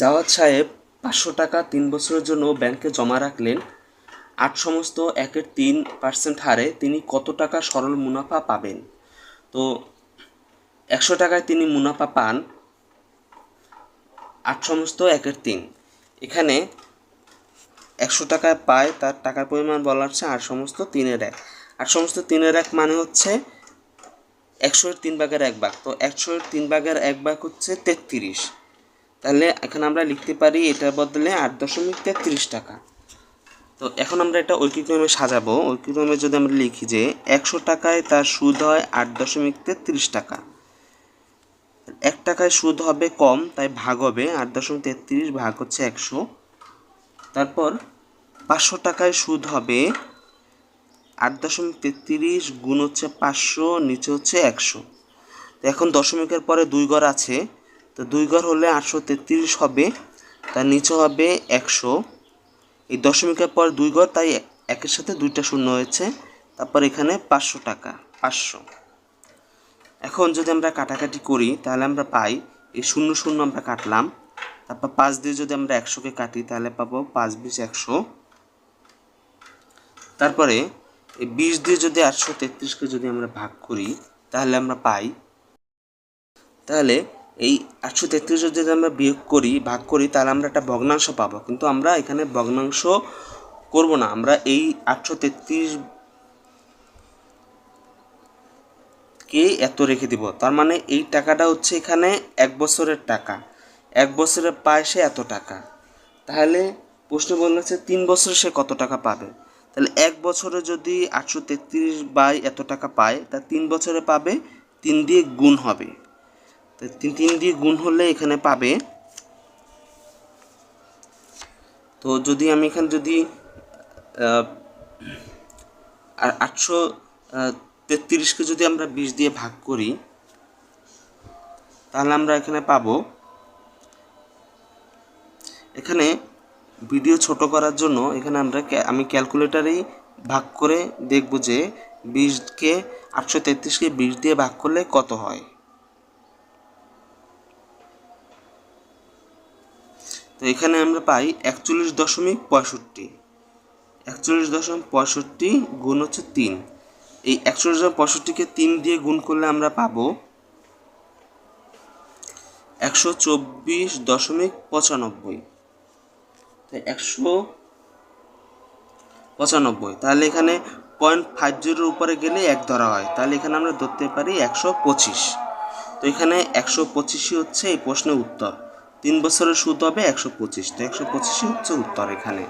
Javad সাহেব পাঁচশো টাকা তিন বছরের জন্য ব্যাংকে জমা রাখলেন। আট সমস্ত একের তিন পার্সেন্ট হারে তিনি কত টাকা সরল মুনাফা পাবেন? তো একশো টাকায় তিনি মুনাফা পান আট সমস্ত একের তিন। এখানে একশো টাকায় পায়, তার টাকার পরিমাণ বলা হচ্ছে আট সমস্ত তিনের এক। আট সমস্ত তিনের এক মানে হচ্ছে একশোর তিন ভাগের এক ভাগ। তো একশোর তিন ভাগের এক ভাগ হচ্ছে তেত্রিশ। তাহলে এখন আমরা লিখতে পারি এটার বদলে আট দশমিক তেত্রিশ টাকা। তো এখন আমরা এটা ঐক্যক্রমে সাজাবো। ঐক্যক্রমে যদি আমরা লিখি যে একশো টাকায় তার সুদ হয় আট দশমিক তেত্রিশ টাকা। এক টাকায় সুদ হবে কম, তাই ভাগ হবে। আট দশমিক তেত্রিশ ভাগ হচ্ছে একশো। তারপর পাঁচশো টাকায় সুদ হবে আট দশমিক তেত্রিশ গুণ হচ্ছে পাঁচশো, নিচে হচ্ছে একশো। এখন দশমিকের পরে দুই ঘর আছে। তো দুই ঘর হলে আটশো তেত্রিশ হবে, তার নিচে হবে একশো। এই দশমিকের পর দুই ঘর, তাই একের সাথে দুইটা শূন্য হয়েছে। তারপর এখানে পাঁচশো টাকা, পাঁচশো। এখন যদি আমরা কাটাকাটি করি, তাহলে আমরা পাই, এই শূন্য শূন্য আমরা কাটলাম। তারপর পাঁচ দিয়ে যদি আমরা একশোকে কাটি, তাহলে পাবো পাঁচ বিশ একশো। তারপরে এই বিশ দিয়ে যদি আটশো তেত্রিশকে যদি আমরা ভাগ করি, তাহলে আমরা পাই, তাহলে এই আটশো তেত্রিশ যদি আমরা বিয়োগ করি, ভাগ করি, তাহলে আমরা একটা ভগ্নাংশ পাবো। কিন্তু আমরা এখানে ভগ্নাংশ করব না। আমরা এই আটশো তেত্রিশ কে এত রেখে দিব। তার মানে এই টাকাটা হচ্ছে এখানে এক বছরের টাকা। এক বছরে পায় সে এত টাকা। তাহলে প্রশ্ন বলা হচ্ছে তিন বছরে সে কত টাকা পাবে? তাহলে এক বছরে যদি আটশো তেত্রিশ বাই এত টাকা পায়, তা তিন বছরে পাবে, তিন দিয়ে গুণ হবে। তিন তিন দিয়ে গুণ হলে এখানে পাবে। তো যদি আমি এখানে যদি আটশো তেত্রিশকে যদি আমরা বিশ দিয়ে ভাগ করি, তাহলে আমরা এখানে পাবো। এখানে ভিডিও ছোট করার জন্য এখানে আমরা আমি ক্যালকুলেটারেই ভাগ করে দেখব যে বিশকে, আটশো তেত্রিশকে বিশ দিয়ে ভাগ করলে কত হয়। তো এখানে আমরা পাই একচল্লিশ দশমিক পঁয়ষট্টি। একচল্লিশ দশমিক পঁয়ষট্টি গুণ হচ্ছে তিন। এই একচল্লিশ দশমিক পঁয়ষট্টিকে তিন দিয়ে গুণ করলে আমরা পাবো একশো চব্বিশ দশমিক পঁচানব্বই। তো একশো পঁচানব্বই। তাহলে এখানে পয়েন্ট ফাইভ জিরোর উপরে গেলে এক ধরা হয়। তাহলে এখানে আমরা ধরতে পারি একশো পঁচিশ। তো এখানে একশো পঁচিশই হচ্ছে এই প্রশ্নের উত্তর। তিন বছরের সুদ হবে একশো পঁচিশ। তো একশো পঁচিশই হচ্ছে উত্তর এখানে।